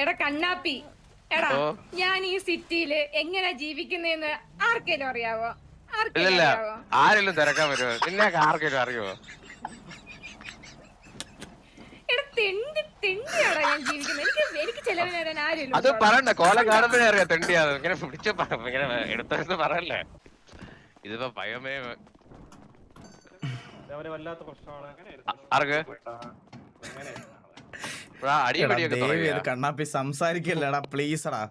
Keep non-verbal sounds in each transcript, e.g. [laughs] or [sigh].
എടാ കണ്ണാപ്പി. എടാ ഞാൻ ഈ സിറ്റിയിൽ എങ്ങനെ ജീവിക്കുന്നേന്ന് ആർക്കേലും അറിയാവോ? ഇല്ലല്ല അറിയാവോ? ആരെങ്കിലും തിരക്കാൻ പറ്റുമോ നിന്നെ ആർക്കെങ്കിലും അറിയുമോ എടാ തെണ്ടി തെണ്ടിയാടാ ഞാൻ ജീവിക്കുന്നത് എനിക്ക് എനിക്ക് ചെലവിന് തരാൻ ആരും അത് പറയണ്ട കോലം കാണുമ്പോഴേ അറിയാം തെണ്ടിയാത് ഇങ്ങനെ പിടിച്ച ഇങ്ങനെ എടുത്തെടുത്ത് പറയല്ലേ? ഇതിപ്പോ ഭയമേ വല്ലാത്ത പ്രശ്നമാണ്. ആർക്ക്? കണ്ണാപ്പി സംസാരിക്കല്ലടാ പ്ലീസ് എടാ.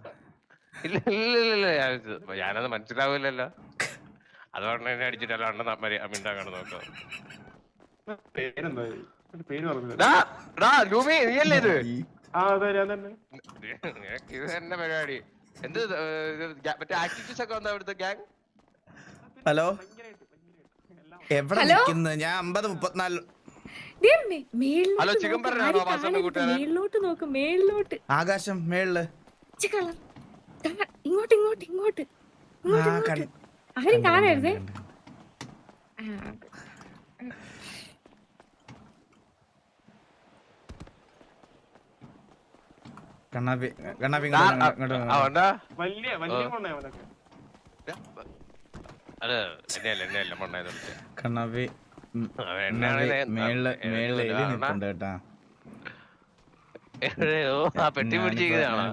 ഇല്ല ഇല്ല ഇല്ല ഞാനത് മനസ്സിലാവില്ലല്ലോ. അതുകൊണ്ട് തന്നെ അടിച്ചിട്ടല്ല അണ്ണ മിണ്ടാക്കാണ് നോക്കാം. ഇത്? തന്നെ. പരിപാടി. എന്ത് മറ്റേ ആക്ടിവിറ്റീസ് ഒക്കെ വന്ന അവിടുത്തെ ഗാങ് ഹലോ? എവിടെ? നിൽക്കുന്നത് ഞാൻ അമ്പത് മുപ്പത്തിനാല് മേളിലോട്ട് നോക്ക്. മേളിലോട്ട് നോക്ക് മേളിലോട്ട്. ആകാശം മേളിൽ. ഇങ്ങോട്ട് ഇങ്ങോട്ട് ഇങ്ങോട്ട്. ആരും കാണരുതേ. കണ്ണാപ്പി കണ്ണാപ്പി വലിയ വലിയ കൊണ്ടേ അവനൊക്കെ. കണ്ണാപ്പി.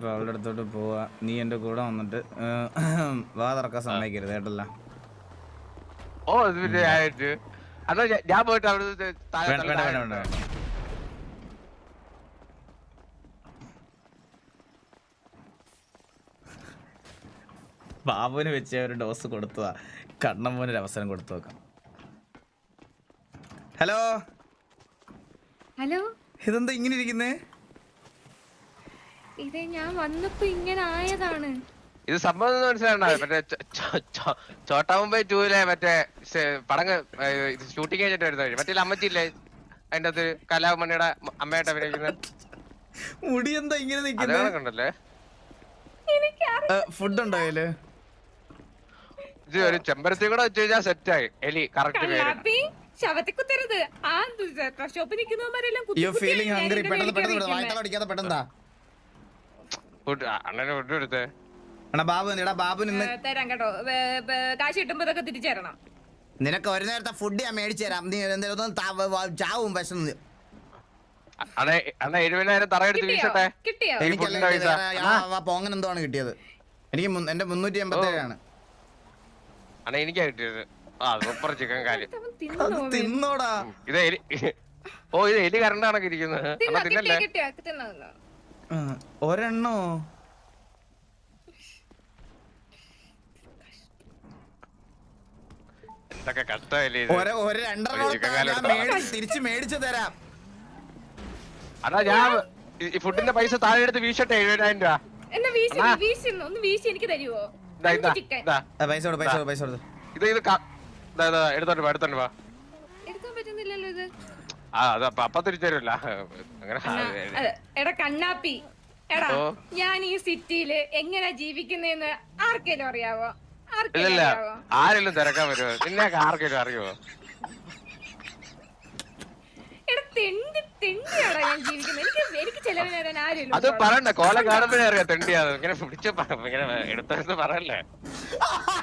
അവളുടെ അടുത്തോട്ട് പോവാ. നീ എന്റെ കൂടെ വന്നിട്ട് വാ തുറക്കാൻ സമ്മതിക്കരുത് കേട്ടല്ല. ഓ അതോ ഞാൻ- പോയിട്ട് അവിടെ ബാബുവിന് വെച്ച് ഒരു ഡോസ് കൊടുത്തതാ. കണ്ണമ്മോന് ഒരു അവസരം കൊടുത്തു നോക്കാം. ഹലോ? ഹലോ? ഇതെന്താ ഇങ്ങനെ ഇരിക്കുന്നേ? ഇത് ഞാൻ വന്നപ്പോ ഇങ്ങനെ ആയതാണ്. ഇത് സംഭവം മനസ്സിലാണോ മറ്റേ ചോട്ടാ മുംബൈ ടൂലെ മറ്റേ പടം ഷൂട്ടിംഗ് കഴിഞ്ഞിട്ട് വരുന്ന വഴി. മറ്റേ അമ്മച്ചില്ലേ അതിന്റെ അത് കലാമണിയുടെ അമ്മയായിട്ട് അഭിനയിക്കുന്നത്? മുടി എന്താ ഇങ്ങനെ കണ്ടല്ലേ? ഫുഡ് ഉണ്ടായില്ലേ ഇത് ഒരു ചെമ്പരത്തി കൂടെ വെച്ച് കഴിഞ്ഞാൽ സെറ്റായി എലി കറക്റ്റ് പേര്. ശവത്തെ കുത്തരുത്. ആ ഷോപ്പിൽ നിൽക്കുന്നവന്മാരെല്ലാം കുത്തി യു ഫീലിംഗ് ഹംഗ്രി പെട്ടെന്ന് പെട്ടെന്ന്. വായ്ത്തല അടിക്കാതെ അണ്ണനെ ഫുഡ് എടുത്തേ? എടാ ബാബു എടാ ബാബു നിന്ന് ഏ, തരാം കേട്ടോ. വേ- വേ- കാശ് കിട്ടുമ്പോ ഇതൊക്കെ തിരിച്ചു തരണം. നിനക്ക് ഒരു നേരത്തെ ഫുഡ് ഞാൻ മേടിച്ചു തരാം. നീ എന്തെങ്കിലും ചാവും വിശന്ന്. പൊങ്ങനെന്തോ ആണ് കിട്ടിയത്? എനിക്ക് എന്റെ മുന്നൂറ്റി എൺപത്തി ഏഴാണ് എനിക്കാ കിട്ടിയത്. സൂപ്പർ ചിക്കൻ അവൻ? തിന്നോടാ. ഇത് എലി ഓ ഇത് എലി കറണ്ട് കണക്ക് ഇരിക്കുന്നത് തിന്നല്ലേ? ഒരെണ്ണോ? എന്തൊക്കെ കഷ്ടമല്ലേ കാലം മേടിച്ച് തരാം. അതാ ഞാൻ ഈ- ഫുഡിന്റെ പൈസ താഴെ എടുത്ത് വീശട്ടെ എഴുപതിനായിരം രൂപ. എന്നാ വീശി അണ്ണാ. വീശി ഒന്ന് ഒന്ന് വീശി എനിക്ക് തരുവോ? ഇതാ ഇതാ ചിക്കൻ ഇതാ പൈസ കൊടു പൈസ കൊടു പൈസ ഇതാ, ഇതാ, എടുത്തോണ്ട് വാ എടുത്തോണ്ട് വാ. എടുക്കാൻ പറ്റുന്നില്ലല്ലോ ഇത്. ആ അത് അപ്പൊ അങ്ങനെ എടാ കണ്ണാപ്പി. എടാ ഞാൻ ഈ സിറ്റിയിൽ എങ്ങനെ ജീവിക്കുന്നതെന്ന് ആർക്കേലും അറിയാവോ? അറിയാവോ? ആരെങ്കിലും തിരക്കാൻ പറ്റുമോ നിന്നെ ആർക്കെങ്കിലും അറിയുമോ എടാ തെണ്ടി തെണ്ടിയാടാ ഞാൻ ജീവിക്കുന്നത് എനിക്ക് എനിക്ക് ചെലവിന് തരാൻ ആരും അത് പറയണ്ട കോല കാണുമ്പോഴേ അറിയാം തെണ്ടിയാ ഇങ്ങനെ പിടിച്ച് ഇങ്ങനെ എടുത്തെടുത്ത് പറയല്ലേ? [laughs]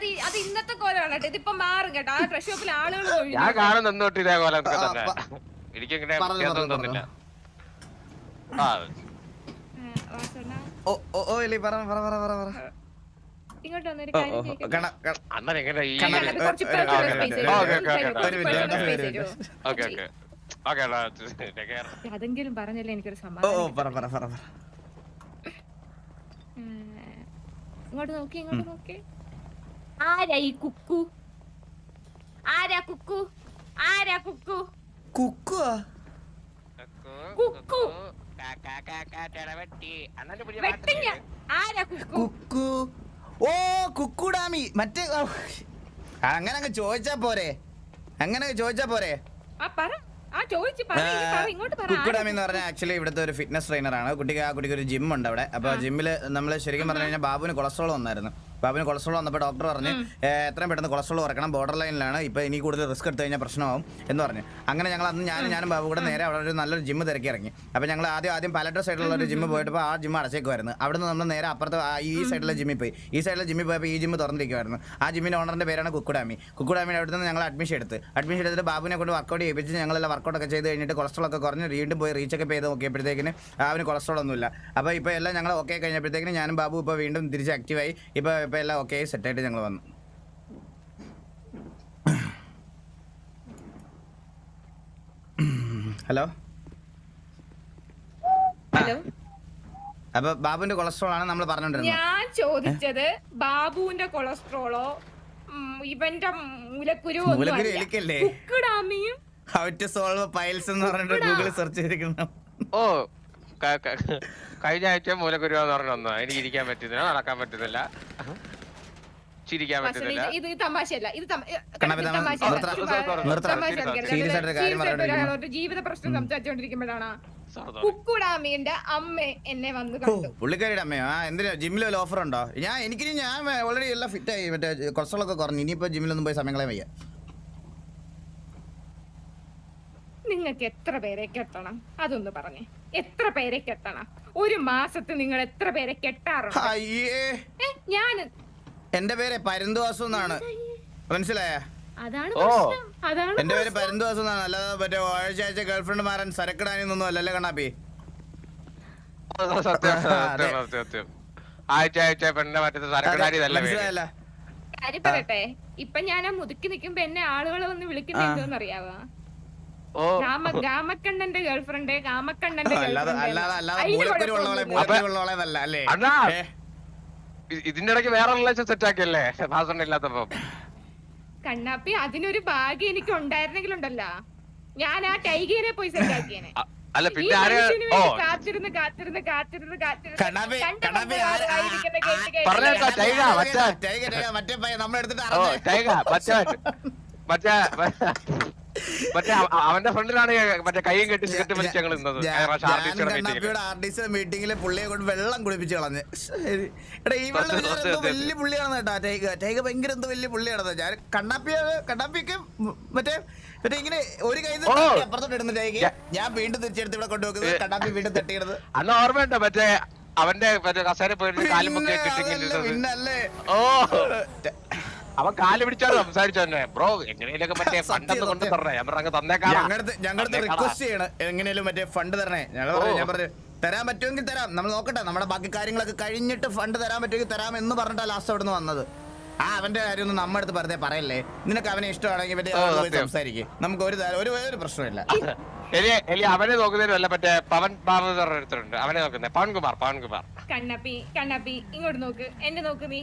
അത് അത് ഇന്നത്തെ കോലമാണ് കേട്ടോ. ഇതിപ്പോ മാറും കേട്ടോ. ആ ഡ്രസ് ഷോപ്പിൽ ആളുകൾ ഞാൻ കാണുന്ന തൊട്ട് ഇതേ കോലം ഒക്കെ തന്നെ. ആ, എനിക്കിങ്ങനെ പറഞ്ഞു, വ്യത്യാസം പറഞ്ഞു, തോന്നില്ല. ആ. ഓ ഓ ഓ ഇല്ലേ പറ പറ പറ പറ പറ. ഇങ്ങോട്ട് വന്നൊരു ഓ, കാര്യം ഓ, ചോദിക്കട്ടെ? കണ കണ- അണ്ണൻ എങ്ങനെ ഈ കണ്ണാടി, ഞാനത് കുറച്ച് ഇപ്പുറത്ത് space തരുമോ? ഓക്കേ, ഓക്കേ, ഒരു space. തരുമോ? അതെങ്കിലും പറഞ്ഞല്ലേ എനിക്കൊരു ഓ സമാധാനം ഓ പറ പറ പറ പറ. ഉം. ഇങ്ങോട്ട് നോക്കി ഇങ്ങോട്ട് നോക്കി. ആരാ ഈ കുക്കു? ആരാ കുക്കു? ആരാ കുക്കു? കുക്കു. അണ്ണന്റെ പുതിയ വെട്ടിഞ്ഞ ആരാ കുക്കു? കുക്കു. ഓ കുക്കുടാമി. മറ്റേ ഓ. അങ്ങനെ അങ്ങ് ചോദിച്ചാ പോരെ. അങ്ങനെ അങ്ങ് ചോദിച്ചാ പോരെ. ആ പറ. ആ ചോദിച്ചു പറ. ഇനി പറ. ഇങ്ങോട്ട് പറ. കുക്കുടാമി എന്ന് പറഞ്ഞാൽ ആക്ച്വലി ഇവിടുത്തെ ഒരു ഫിറ്റ്നസ് ട്രെയിനർ ആണ്. കുട്ടിക്ക് ആ കുട്ടിക്ക് ഒരു ജിം ഉണ്ട് അവിടെ. അപ്പൊ ജിമ്മിൽ നമ്മൾ ശരിക്കും പറഞ്ഞു കഴിഞ്ഞാൽ ബാബുവിന് കൊളസ്ട്രോൾ വന്നായിരുന്നു. ബാബുവിന് കൊളസ്ട്രോൾ വന്നപ്പോൾ ഡോക്ടർ പറഞ്ഞ് "ഏ, എത്രയും പെട്ടെന്ന് കൊളസ്ട്രോൾ കുറക്കണം ബോർഡർ ലൈനിലാണ്. ഇപ്പൊ ഇനി കൂടുതൽ റിസ്ക് എടുത്തു കഴിഞ്ഞാൽ പ്രശ്നമാവും എന്ന് പറഞ്ഞു. അങ്ങനെ ഞങ്ങൾ അന്ന് ഞാൻ ഞാനും ബാബു കൂടെ നേരെ അവിടെ ഒരു നല്ലൊരു ജിമ്മ് തിരക്കി ഇറങ്ങി അപ്പോൾ ഞങ്ങൾ ആദ്യം ആദ്യം പലട്ട സൈഡിലുള്ള ഒരു ജിമ്മ് പോയിട്ട് ആ ജിമ്മ് അടച്ചേക്കുമായിരുന്നു അവിടുന്ന് നമ്മൾ നേരെ അപ്പുറത്ത് ഈ സൈഡിലെ ജിമ്മിൽ പോയി. ഈ സൈഡിലെ ജിമ്മിൽ പോയപ്പോൾ ഈ ജിമ്മ് തുറന്നിരിക്കുമായിരുന്നു ആ ജിമ്മിന്റെ ഓണറിന്റെ പേരാണ് കുക്കുഡാമി കുക്കുഡാമിയുടെ അവിടെ നിന്ന് ഞങ്ങൾ അഡ്മിഷൻ എടുത്ത്. അഡ്മിഷൻ എടുത്തിട്ട് ബാബുവിനെ കൊണ്ട് വർക്കൗട്ട് ചെയ്യിപ്പിച്ച് ഞങ്ങളെല്ലാം വർക്കൗട്ട് ഒക്കെ ചെയ്ത് കഴിഞ്ഞിട്ട് കൊളസ്ട്രോൾ ഒക്കെ കുറഞ്ഞ് വീണ്ടും പോയി റീച്ചൊക്കെ ചെയ്ത് നോക്കിയപ്പോഴത്തേക്കിന് അവന് കൊളസ്ട്രോൾ ഒന്നുമില്ല. അപ്പോൾ ഇപ്പോൾ എല്ലാം ഞങ്ങൾ ഓക്കെ കഴിഞ്ഞപ്പോഴത്തേക്കിന് ഞാനും ബാബു ഇപ്പോൾ വീണ്ടും തിരിച്ച് ആക്റ്റീവായി ഇപ്പോൾ ഇപ്പോൾ എല്ലാം ഓക്കെ സെറ്റായിട്ട് ഞങ്ങൾ വന്നു. ഹലോ ഹലോ അപ്പോൾ ബാബുവിന്റെ കൊളസ്ട്രോൾ ആണ് നമ്മൾ പറഞ്ഞോണ്ടിരുന്നത്. ഞാൻ ചോദിച്ചത് ബാബുവിന്റെ കൊളസ്ട്രോളോ ഇവന്റെ മൂലക്കുരു എലിക്കല്ലേ? കുക്കിടാമിയും ഹൗ ടു സോൾവ് പൈൽസ് എന്ന് പറഞ്ഞിട്ട് ഗൂഗിളിൽ സെർച്ച് ചെയ്തിരിക്കുന്നു. ഓ കഴിഞ്ഞ ആഴ്ച മൂലക്കുരുവെന്ന് പറഞ്ഞ ഒന്ന് എനിക്ക് ഇരിക്കാൻ പറ്റുന്നില്ല നടക്കാൻ പറ്റുന്നില്ല. ചിരിക്കാൻ പറ്റുന്നില്ല. ഇത് തമാശയല്ല ഇത് തമാശ ജീവിത പ്രശ്നം. അമ്മ എന്നെ വന്ന് കണ്ടു. പുള്ളിക്കാരിയുടെ അമ്മയോ? ആ എന്തിനാ? ജിമ്മിൽ വല്ല ഓഫർ ഉണ്ടോ? ഞാൻ എനിക്ക് ഞാൻ ഓൾറെഡി എല്ലാം ഫിറ്റ് ആയി. മറ്റേ കൊളസ്ട്രോൾ ഒക്കെ കുറഞ്ഞു. ഇനിയിപ്പോ ജിമ്മിലൊന്നും പോയി സമയങ്ങളെ വയ്യ. നിങ്ങൾക്ക് എത്ര പേരേക്ക് എത്തണം? അതൊന്ന് പറഞ്ഞേ. എത്ര പേരേക്ക് എത്തണം? ഒരു മാസത്തിൽ നിങ്ങൾ എത്ര പേരെ കെട്ടാറുണ്ട്? അയ്യേ. ഏ, ഞാൻ എന്റെ പേര് പരന്തുവാസു എന്നാണ്. മനസ്സിലായ? അതാണ് ഓ. പ്രശ്നം. അതാണ് എന്റെ പേര് പ്രശ്നം. പരന്തുവാസു എന്നാണ്. അല്ലാതെ മറ്റേ ആഴ്ച ആഴ്ച ഗേൾഫ്രണ്ട് മാറാൻ സരക്കിടാനൊന്നും അല്ലല്ലേ കണ്ണാപ്പി? സത്യം സത്യം അതെ. സത്യം സത്യം. ആഴ്ച ആഴ്ച പെണ്ണിനെ മറ്റേ സരക്കടാരി പേര്. മനസ്സിലായല്ല. കാര്യം പറയട്ടെ. ഇപ്പൊ ഞാൻ ആ മുതുക്കി നിൽക്കുമ്പോ എന്നെ ആളുകളെ വന്ന് വിളിക്കുന്ന എന്തോന്ന് അറിയാവോ ഗേൾഫ്രണ്ട് ഇതിന്റെ ഇടയ്ക്ക് വേറെ റിലേഷൻ സെറ്റ് ആക്കിയല്ലേ ഭാസണ്ണ ഇല്ലാത്തപ്പം. കണ്ണാപ്പി അതിനൊരു ഭാഗ്യം എനിക്ക് ഉണ്ടായിരുന്നെങ്കിലുണ്ടല്ലോ ഞാൻ ആ ടൈഗേനെ പോയി സെറ്റ് ആക്കിയേനെ അല്ല പിന്നെ കാത്തിരുന്ന് കാത്തിരുന്ന് കാത്തിരുന്ന് കാത്തിരുന്ന് മറ്റേ മറ്റേ മറ്റേ അവന്റെ ഫ്രണ്ടിലാണ് മറ്റേ കൈയും കെട്ടി സിഗരറ്റ് വലിച്ച് ഞങ്ങൾ നിന്നത്. ആർട്ടിസ്റ്റ് മീറ്റിംഗിലെ പുള്ളിയെ കൊണ്ട് വെള്ളം കുളിപ്പിച്ച് കളഞ്ഞ്. എടാ ഈ വെള്ളം വലിയ പുള്ളിയാണ് കേട്ടോ. ടൈഗ ടൈഗ ഭയങ്കര എന്തോ വലിയ പുള്ളിയാണ് ഞാൻ കണ്ണാപ്പിയ കണ്ണാപ്പിക്ക് മറ്റേ മറ്റേ ഇങ്ങനെ ഒരു കൈ അപ്പുറത്തോട്ട് ഇടുന്ന ടൈഗ ഞാൻ വീണ്ടും തിരിച്ചെടുത്ത് ഇവിടെ കൊണ്ടുവെക്കുന്നത് കണ്ണാപ്പി വീണ്ടും തട്ടിയിടുന്നത്. [laughs] അന്ന് ഓർമ്മയുണ്ടോ മറ്റേ അവന്റെ മറ്റേ കസേര പോയിട്ട് കാലും പൊക്കി ഓ! അവൻ കാൽ പിടിച്ചാണ് സംസാരിച്ചു തന്നെ. ബ്രോ എങ്ങനെയൊക്കെ മറ്റേ ഫണ്ട് ഫണ്ടൊന്ന് കൊണ്ട്. തരണേ? ഞാൻ പറഞ്ഞ തന്നേക്കാം ഞങ്ങളുടെ ഞങ്ങളുടെ റിക്വസ്റ്റ് ചെയ്യണം എങ്ങനെയാലും മറ്റേ ഫണ്ട് തരണേ. ഞങ്ങൾ പറഞ്ഞു ഞാൻ പറഞ്ഞു തരാൻ പറ്റുമെങ്കിൽ തരാം. നമ്മൾ നോക്കട്ടെ നമ്മുടെ ബാക്കി കാര്യങ്ങളൊക്കെ കഴിഞ്ഞിട്ട് ഫണ്ട് തരാൻ പറ്റുമെങ്കിൽ തരാം എന്ന് പറഞ്ഞിട്ടാ ലാസ്റ്റ് അവിടെ നിന്ന് വന്നത്. ആ അവന്റെ കാര്യം ഒന്നും നമ്മുടെ അടുത്ത് വെറുതെ പറയല്ലേ? നിനക്ക് അവനെ ഇഷ്ടമാണെങ്കിൽ മറ്റേ. സംസാരിക്കും. നമുക്ക് ഒരു ഒരു ഒരു പ്രശ്നമില്ല അവനെ നോക്കുന്നതിനല്ല മറ്റേ പവൻ ബാബു ഒരുത്തരുണ്ട് അവനെ നോക്കുന്നത് പവൻകുമാർ പവൻകുമാർ. കണ്ണപ്പി കണ്ണപ്പി ഇങ്ങോട്ട് നോക്ക്. എന്നെ നോക്ക് നീ.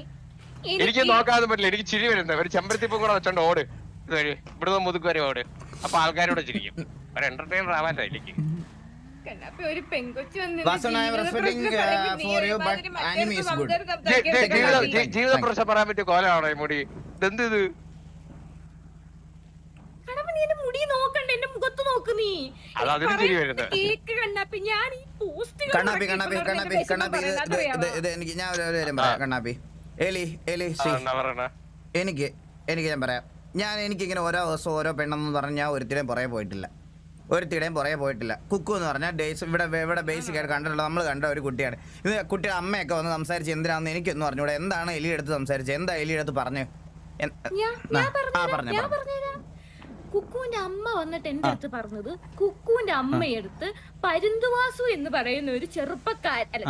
എനിക്ക് നോക്കാതെ പറ്റില്ല. എനിക്ക് ചിരി വരുന്നത് ഒരു ചെമ്പരത്തിപ്പ് കൂടെ വെച്ചോണ്ട് ഓട്. ഇതുവഴി ഇവിടുന്ന് മുതുക്ക് വരെ ഓട്. അപ്പൊ ആൾക്കാരോട് ചിരിക്കും. ഒരു എന്റർടൈനർ ആവാൻ എനിക്ക് ജീവിത പ്രശ്നം പറയാൻ പറ്റിയ കോലാണോ ഈ മുടി? ഇതെന്ത് ഇത്? മുടി നോക്കണ്ട. എന്റെ മുഖത്ത് നോക്ക് നീ. കേക്ക് കണ്ണപ്പി ഞാൻ ഈ പോസ്റ്റ് കണ്ണാപ്പി കണ്ണാപ്പി കണ്ണാപ്പി കണ്ണാപ്പി ഞാൻ ഒരു കാര്യം പറയാം. കണ്ണാപ്പി എലി എലി സി. എനിക്ക് എനിക്ക് ഞാൻ പറയാം. ഞാൻ എനിക്കിങ്ങനെ ഓരോ ദിവസം ഓരോ പെണ്ണെന്ന് പറഞ്ഞാൽ ഒരുത്തിടേയും ഒരുത്തിടെയും പുറകെ പോയിട്ടില്ല. ഒരുത്തിടേയും പുറകെ പോയിട്ടില്ല. കുക്കു എന്ന് പറഞ്ഞാൽ ഡേയ്സ് ഇവിടെ ഇവിടെ ബേസിക് ആയിട്ട് കണ്ടിട്ടുള്ള നമ്മൾ കണ്ട ഒരു കുട്ടിയാണ്. ഇത് കുട്ടിയുടെ അമ്മയൊക്കെ വന്ന് സംസാരിച്ച് എന്തിനാണെന്ന് എനിക്കൊന്നും അറിഞ്ഞൂടെ. എന്താണ് എലി എടുത്ത് സംസാരിച്ചത്? എന്താ എലി എടുത്ത് പറഞ്ഞു? ഞാൻ ആ, ഞാൻ ആ, ഞാൻ പറഞ്ഞോ. കുക്കുവിന്റെ അമ്മ വന്നിട്ട് എന്റെ അടുത്ത് പറഞ്ഞത് കുക്കുവിന്റെ അമ്മയെടുത്ത് പരുന്തുവാസു എന്ന് പറയുന്ന ഒരു ചെറുപ്പക്കാരൻ അല്ല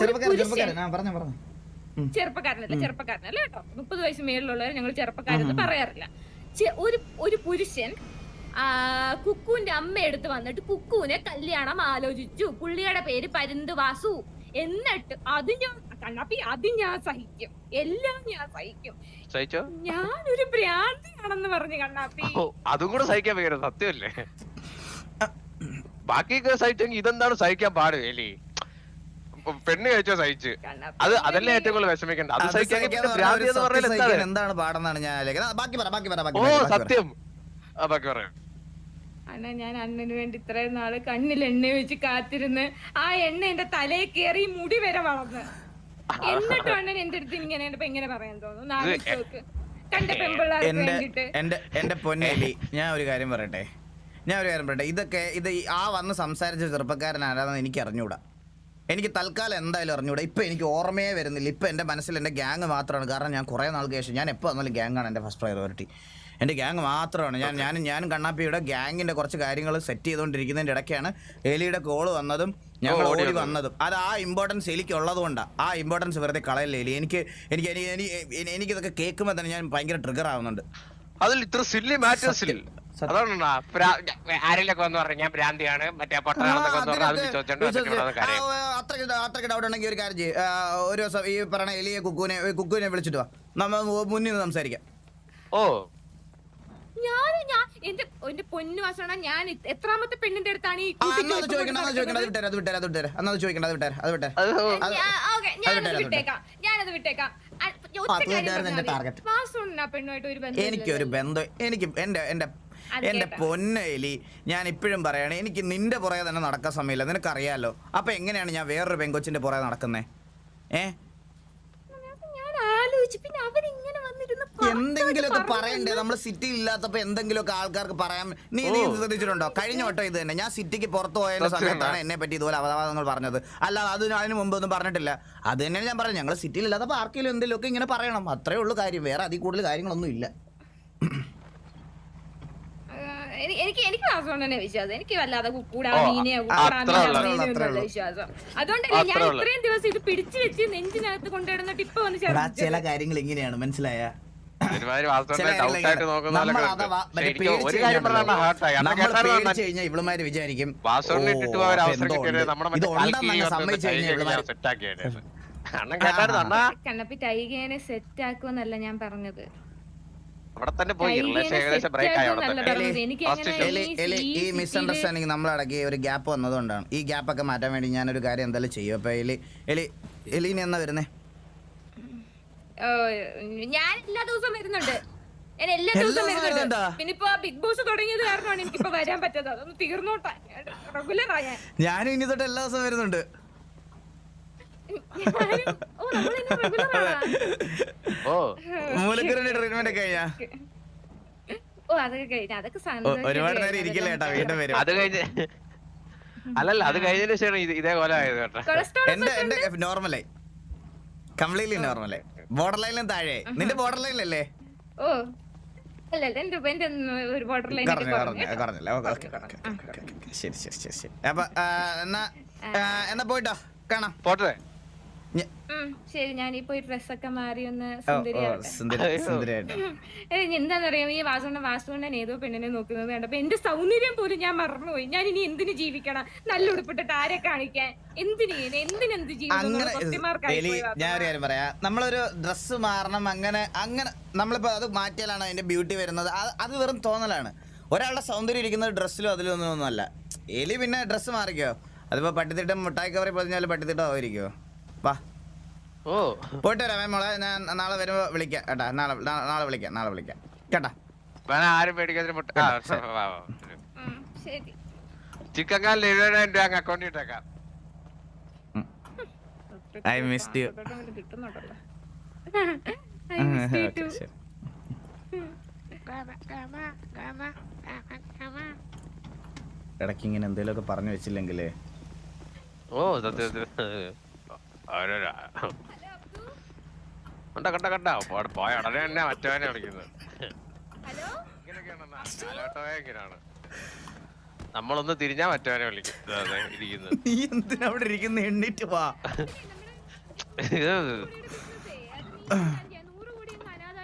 ചെറുപ്പക്കാരൻ ചെറുപ്പക്കാരനല്ല ചെറുപ്പക്കാരനല്ല കേട്ടോ. മുപ്പത് വയസ്സ് മേളിലുള്ളവരെ ഞങ്ങൾ ചെറുപ്പക്കാരെന്ന് പറയാറില്ല. ഒരു ഒരു പുരുഷൻ കുക്കുവിന്റെ അമ്മ എടുത്ത് വന്നിട്ട് കുക്കുവിനെ കല്യാണം ആലോചിച്ചു. പുള്ളിയുടെ പേര് പരുന്തുവാസു എന്നിട്ട് അത് ഞാൻ കണ്ണാപ്പി അത് ഞാൻ സഹിക്കും. എല്ലാം ഞാൻ സഹിക്കും. സഹിച്ചോ? ഞാനൊരു ഭ്രാന്തിയാണെന്ന് പറഞ്ഞു കണ്ണാപ്പി. ഓ അതും കൂടെ സഹിക്കാൻ ഭയങ്കര സത്യമല്ലേ? ബാക്കിയൊക്കെ സഹിച്ചെങ്കിൽ ഇതെന്താണ് സഹിക്കാൻ പാടില്ലേ പെണ്ണ് കഴിച്ചോ സഹിച്ച്? അത് അതല്ലേ ഏറ്റവും കൂടുതൽ വിഷമിക്കേണ്ട അത് സഹിക്കാൻ ഭ്രാന്തി എന്ന് പറഞ്ഞാൽ എന്താണ്? എന്താണ് പാടെന്നാണ് ഞാൻ ആലോചിക്കുന്നത്. ബാക്കി പറ ബാക്കി പറ ബാക്കി ഓ പറ, ബാക്കി പറ. സത്യം ആ ബാക്കി പറയാം അണ്ണാ ഞാൻ അണ്ണന് വേണ്ടി ഇത്രയും നാൾ കണ്ണിൽ എണ്ണ വെച്ച് കാത്തിരുന്ന് ആ എണ്ണ എന്റെ തലയിൽ കയറി മുടി വരെ വളർന്ന്. എന്നിട്ട് അണ്ണൻ എന്റെ അടുത്ത് ഇങ്ങനെ ഇപ്പൊ എങ്ങനെ പറയാൻ തോന്നുന്നു. നോക്ക്. കണ്ട പെമ്പിള്ളാർക്ക് എന്റെ വേണ്ടിട്ട് എന്റെ എന്റെ പൊന്നേലി ഞാൻ ഒരു കാര്യം പറയട്ടെ? ഞാൻ ഒരു കാര്യം പറയട്ടെ? ഇതൊക്കെ ഇത് ഈ- ആ വന്ന് സംസാരിച്ച ചെറുപ്പക്കാരൻ ആരാണെന്ന് എനിക്ക് അറിഞ്ഞൂടാ എനിക്ക് തൽക്കാലം എന്തായാലും അറിഞ്ഞൂടെ. ഇപ്പം എനിക്ക് ഓർമ്മയെ വരുന്നില്ല. ഇപ്പം എന്റെ മനസ്സിൽ എന്റെ ഗ്യാങ് മാത്രമാണ് കാരണം ഞാൻ കുറേ നാൾക്ക് ശേഷം ഞാൻ എപ്പോൾ വന്നാലും ഗ്യാങ്ങാണ് എന്റെ ഫസ്റ്റ് പ്രയോറിറ്റി എന്റെ ഗ്യാങ് മാത്രമാണ് ഞാൻ ഞാനും ഞാനും കണ്ണാപ്പിയുടെ ഗ്യാങ്ങിന്റെ കുറച്ച് കാര്യങ്ങൾ സെറ്റ് ചെയ്തുകൊണ്ടിരിക്കുന്നതിന്റെ ഇടയ്ക്കാണ് എലിയുടെ കോൾ വന്നതും ഞങ്ങൾ ഓടി വന്നതും. അത് ആ ഇമ്പോർട്ടൻസ് എനിക്ക് ഉള്ളതുകൊണ്ടാണ് ആ ഇമ്പോർട്ടൻസ് വെറുതെ കളയല്ല എലി? എനിക്ക് എനിക്ക് എനിക്ക് എനിക്ക് എനിക്കിതൊക്കെ കേൾക്കുമ്പോൾ തന്നെ ഞാൻ ഭയങ്കര ട്രിഗർ ആവുന്നുണ്ട്. അതിൽ ഇത്ര സില്ലി മാറ്റേഴ്സിൽ വന്ന് പറഞ്ഞു ഞാൻ ഭ്രാന്തിയാണ് മറ്റേ ഡൗട്ട് ഉണ്ടെങ്കിൽ ഒരു കാര്യം ചെയ്യ്. ഒരു ദിവസം ഈ പറഞ്ഞ എലിയെ കുക്കുവിനെ കുക്കുവിനെ വിളിച്ചിട്ട് വാ. നമ്മ മുന്നിൽ നിന്ന് സംസാരിക്കാം. ഓ. ഞാൻ ഞാൻ എന്റെ എന്റെ പൊന്നു വാസണ ഞാൻ എത്രാമത്തെ പെണ്ണിന്റെ അടുത്താണ് ഈ ആ, കൂട്ടി എന്നാ അത് ചോദിപ്പ് ചോദിക്കണ്ട അത് ചോദിക്കണ്ട. അത് വിട്ടേരെ അത് വിട്ടേരെ അത് വിട്ടേരെ. എന്നാ ചോദിക്കണ്ട അത് വിട്ടേരെ അത് വിട്ടേരെ. അത് അത് ഞാൻ- ഓക്കേ, അത് ഞാനത് വിട്ടേക്കാം. ഞാനത് വിട്ടേക്കാം. അ- ഒറ്റ അത് കാര്യം തന്നെയായിരുന്നു എന്റെ പറഞ്ഞാൽ target. മതി. വാസുണ്ണ പെണ്ണുമായിട്ട് ഒരു ബന്ധം എനിക്കൊരു ബന്ധം എനിക്ക് എന്റെ എന്റെ എന്റെ പൊന്നേലി ഞാൻ ഇപ്പോഴും പറയണേ എനിക്ക് നിന്റെ പുറകെ തന്നെ നടക്കാൻ സമയമില്ല. നിനക്കറിയാലോ? അപ്പൊ എങ്ങനെയാണ് ഞാൻ വേറൊരു പെങ്കൊച്ചിന്റെ പുറകെ നടക്കുന്നേ? ഏ? എന്തെങ്കിലുമൊക്കെ പറയണ്ടേ? നമ്മൾ സിറ്റിയിൽ ഇല്ലാത്തപ്പോ എന്തെങ്കിലുമൊക്കെ ആൾക്കാർക്ക് പറയാൻ നീ നീ ശ്രദ്ധിച്ചിട്ടുണ്ടോ? കഴിഞ്ഞ വട്ടം ഇത് തന്നെ. ഞാൻ സിറ്റിക്ക് പുറത്തു പോയ. സമയത്താണ് എന്നെ പറ്റി ഇതുപോലെ അവതാവാദങ്ങൾ പറഞ്ഞത്. അല്ല അതിന് അതിന് മുമ്പ് ഒന്നും പറഞ്ഞിട്ടില്ല. അത് തന്നെയാണ് ഞാൻ പറഞ്ഞത്. ഞങ്ങൾ സിറ്റിയിൽ ഇല്ലാത്തപ്പോ ആർക്കെങ്കിലും എന്തെങ്കിലുമൊക്കെ ഇങ്ങനെ പറയണം. അത്രേ ഉള്ളൂ കാര്യം. വേറെ അതിൽ കൂടുതൽ കാര്യങ്ങളൊന്നും ഇല്ല. എനിക്ക് എനിക്ക് തന്നെ വിശ്വാസം. എനിക്ക് വല്ലാതെ കുക്കൂടാ മീനെയോ കുക്കൂടാ മീനെയോ. വിശ്വാസം. അതുകൊണ്ടല്ലേ ഞാൻ. ഇത്രയും ദിവസം ഇത് പിടിച്ചു വെച്ച് നെഞ്ചിനകത്ത് കൊണ്ടുവരുന്ന ഇപ്പൊ വന്ന് ചേർത്ത് ചില കാര്യങ്ങൾ ഇങ്ങനെയാണ് മനസ്സിലായ? ഇവളുമാര് വിചാരിക്കും സെറ്റ് ആക്കുമെന്നല്ല ഞാൻ പറഞ്ഞത്. അവിടെ തന്നെ പോയി. റിലേഷൻ ഏകദേശം ബ്രേക്ക് ആയി അവിടെ തന്നെ ഈ മിസ്അണ്ടർസ്റ്റാൻഡിങ് നമ്മളടക്കി ഒരു ഗ്യാപ്പ് വന്നതുകൊണ്ടാണ്. ഈ ഗ്യാപ്പ് ഒക്കെ മാറ്റാൻ വേണ്ടി ഞാൻ ഒരു കാര്യം എന്തായാലും ചെയ്യും. അപ്പൊ എലി എലി എലിന് എന്നാ വരുന്നേ? ഞാൻ എല്ലാ ദിവസവും വരുന്നുണ്ട്. ഞാൻ എല്ലാ ദിവസവും വരുന്നുണ്ട്? ബിഗ് ബോസ് തുടങ്ങിയത് കാരണമാണ് എനിക്കിപ്പോ വരാൻ പറ്റാത്തത്. അതൊന്ന് തീർന്നോട്ടെ. റെഗുലർ ആയാൻ ഞാനും ഇനി തൊട്ട് എല്ലാ ദിവസവും വരുന്നുണ്ട്. ഓ മൂലക്കുരന്റെ ട്രീറ്റ്മെന്റ് ഒക്കെ കഴിഞ്ഞാ? ഓ അതൊക്കെ കഴിഞ്ഞ. അതൊക്കെ ഒ- സന്തോഷം ഒരുപാട് നേരം ഇരിക്കില്ല കേട്ടാ വീണ്ടും വരും. അത് കഴിഞ്ഞ് അല്ലല്ല അത് കഴിഞ്ഞതിന് ശേഷം ഇത് ഇതേപോലെ ആയത് കേട്ടോ. കൊളസ്ട്രോൾ എന്റെ എന്റെ നോർമലായി. കംപ്ലീറ്റ്ലി നോർമലായി. ബോർഡർ ലൈനിലും താഴെ നിന്റെ ബോർഡർ ലൈനിലല്ലേ ഓ. ശരി ശരി ശരി ശരി. അപ്പൊ ആ, എന്നാ പോയിട്ടോ? കാണാം. പോട്ടെ. ശരി ഞാൻ ഈ പോയി ഡ്രസ്സൊക്കെ മാറി ഒന്ന് [laughs] എന്താണെന്നറിയാം ഈ വാസുണ്ണ വാസുണ്ണൻ ഏതോ പെണ്ണിനെ നോക്കുന്നത് കണ്ടപ്പോ എന്റെ സൗന്ദര്യം പോലും ഞാൻ മറന്നുപോയി. ഞാൻ ഇനി എന്തിനു ജീവിക്കണം? നല്ല ഉടുപ്പിട്ടിട്ട് ആരെ കാണിക്കാൻ? എന്തിന്? എന്തിനെന്ത് കാര്യം പറയാം. നമ്മളൊരു ഡ്രസ്സ് മാറണം അങ്ങനെ അങ്ങനെ നമ്മളിപ്പോ അത് മാറ്റിയാലാണ് അതിന്റെ ബ്യൂട്ടി വരുന്നത്. അത് വെറും തോന്നലാണ്. ഒരാളുടെ സൗന്ദര്യം ഇരിക്കുന്നത് ഡ്രസ്സിലും അതിലൊന്നും ഒന്നും ഒന്നുമല്ല. എലി പിന്നെ ഡ്രസ്സ് മാറിക്കോ? അതിപ്പോ പട്ടിത്തിട്ടം മുട്ടായി കവറി പൊതിഞ്ഞാലും പട്ടിത്തിട്ടം ആയിരിക്കോ വാ. ഓ. പോയിട്ട് വരാം മോളെ ഞാൻ നാളെ വരുമ്പോ വിളിക്കാം കേട്ടാ നാളെ നാളെ വിളിക്കാം നാളെ വിളിക്കാം. കേട്ടാ? ആരും. ശരി. ചിക്കൻ കാലിൽ എഴുപതിനായിരം രൂപ അക്കൗണ്ടിൽ ഇട്ടേക്കാം. [laughs] ഇടയ്ക്ക് ഇങ്ങനെ എന്തെങ്കിലുമൊക്കെ പറഞ്ഞു വെച്ചില്ലെങ്കിലേ. ഓ സത്യം. കണ്ട കണ്ട കണ്ട. പോയ- ഉടനെ തന്നെ മറ്റവനെ വിളിക്കുന്നത് ഹലോ? ഇങ്ങനെയൊക്കെയാണ് നമ്മളൊന്ന് തിരിഞ്ഞാ മറ്റവനെ വിളിക്കും. ഇരിക്കുന്നത്. [laughs] നീ എന്തിനാ അവിടെ ഇരിക്കുന്ന? എണ്ണിട്ട് വാ.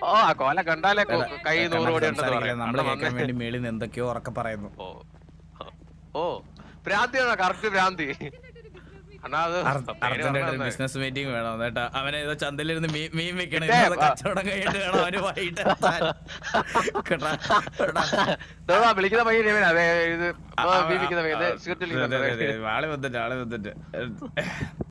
ഓ ആ കോല കണ്ടാലേ കൈ നൂറ് കോടി നമ്മൾ കേൾക്കാൻ വേണ്ടി മേളിൽ നിന്ന് എന്തൊക്കെയോ ഉറക്കെ പറയുന്നു. ഓ. ഓ. ഭ്രാന്തിയാണോ കറക്റ്റ് ഭ്രാന്തി അണ്ണാ അത് പേര് പറഞ്ഞത് ബിസിനസ് മീറ്റിംഗ് വേണം. കേട്ടാ അവനെ ഏതോ ചന്തയിലിരുന്ന് മീൻ വെക്കണം. കച്ചവടം കഴിഞ്ഞിട്ട് വേണം അവന് വൈകിട്ട്. വിളിക്കുന്ന പയ്യൻ ആൾ വന്നിട്ട് ആൾ വന്നിട്ട്.